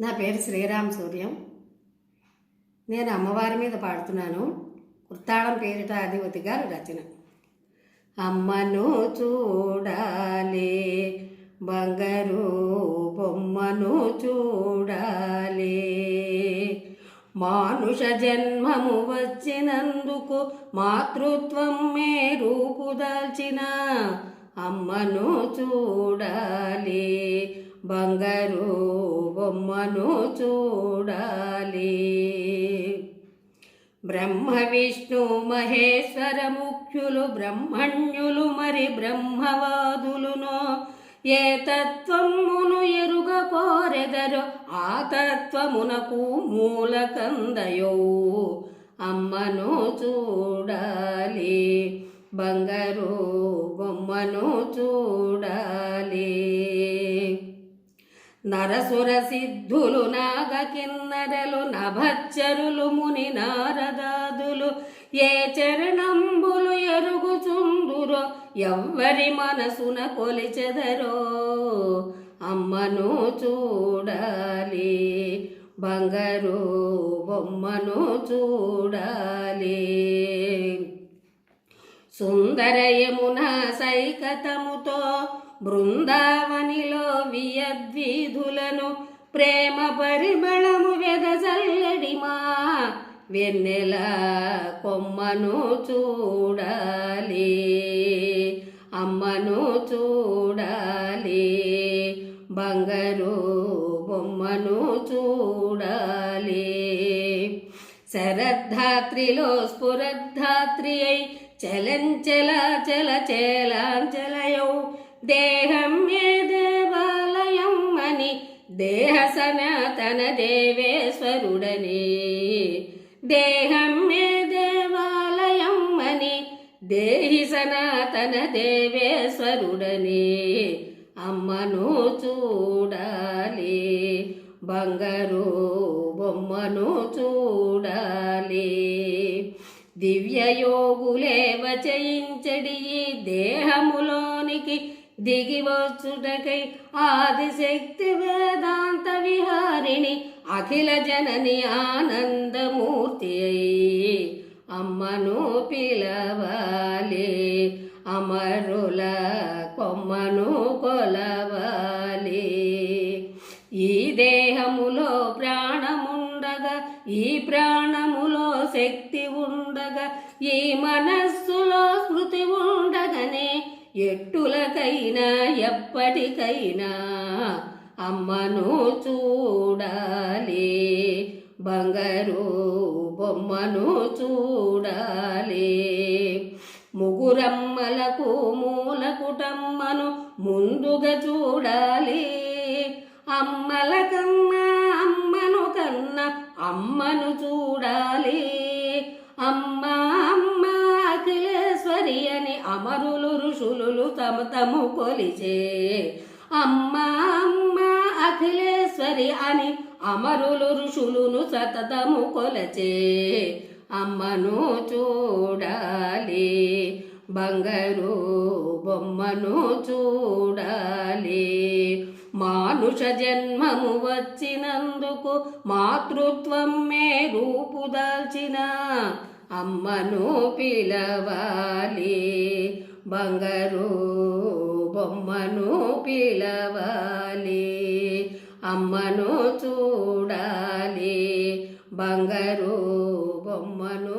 నా పేరు శ్రీరామ్ సూర్యం. నేను అమ్మవారి మీద పాడుతున్నాను. ఉత్తాళం పేరిట అధిపతి గారు రచన. అమ్మను చూడాలి బంగారు బొమ్మను చూడాలి. మానుష జన్మము వచ్చినందుకు మాతృత్వం మే రూపుదాల్చిన అమ్మను చూడాలి బంగారు బొమ్మను చూడాలి. బ్రహ్మ విష్ణు మహేశ్వర ముఖ్యులు బ్రహ్మణ్యులు మరి బ్రహ్మవాదులును ఏ తత్వమును ఎరుగ కోరెదరో ఆ తత్వమునకు మూలకందయో. అమ్మను చూడాలి బంగారు బొమ్మను చూ నరసుర సిద్ధులు నాగ కిన్నరలు నభచ్చరులు ముని నారదాదులు. ఏ చరణంబులు ఎరుగుచుందురో ఎవ్వరి మనసున కొలిచెదరో. అమ్మను చూడాలి బంగారు బొమ్మను చూడాలి. సుందరయమున సైకతముతో బృందావనిలో వియద్వీధులను ప్రేమ పరిమళము వెదజల్లడిమా వెన్నెల కొమ్మను చూడాలి అమ్మను చూడాలి బంగారు బొమ్మను చూడాలి. శరద్ధాత్రిలో స్ఫురద్ధాత్రి అయి చలంచల చల చేలాంచలయౌ దేహం ఏ దేవాలయం అని దేహ సనాతన దేవేశ్వరుడనే. దేహం ఏ దేవాలయం అని దేహి సనాతన దేవేశ్వరుడనే. అమ్మను చూడాలి బంగారు బొమ్మను చూడాలి. దివ్యయోగులే వచయించడి ఈ దేహములోనికి దిగి వచ్చుటకై ఆదిశక్తి వేదాంత విహారిణి అఖిల జనని ఆనందమూర్తి అయి అమ్మను పిలవాలి అమరుల కొమ్మను కొలవాలి. ఈ దేహములో ప్రాణముండగా ఈ ప్రాణములో శక్తి ఉండగా ఈ మనస్సు ఎట్టులకైనా ఎప్పటికైనా అమ్మను చూడాలి. బంగారు బొమ్మను చూడాలి. ముగురమ్మలకు మూల కుటమ్మను ముందుగా చూడాలి. అమ్మల కన్నా అమ్మను కన్నా అమ్మను చూడాలి. అమరులు ఋషులు తమ తము కొలిచే అమ్మ అమ్మ అఖిలేశ్వరి అని అమరులు ఋషులును సతతము కొలచే. అమ్మను చూడాలి బంగారు బొమ్మను చూడాలి. మానుష జన్మము వచ్చినందుకు మాతృత్వం మే రూపుదాల్చిన అమ్మను పిలవాలి బంగారు బొమ్మను పిలవాలి అమ్మను చూడాలి బంగారు బొమ్మను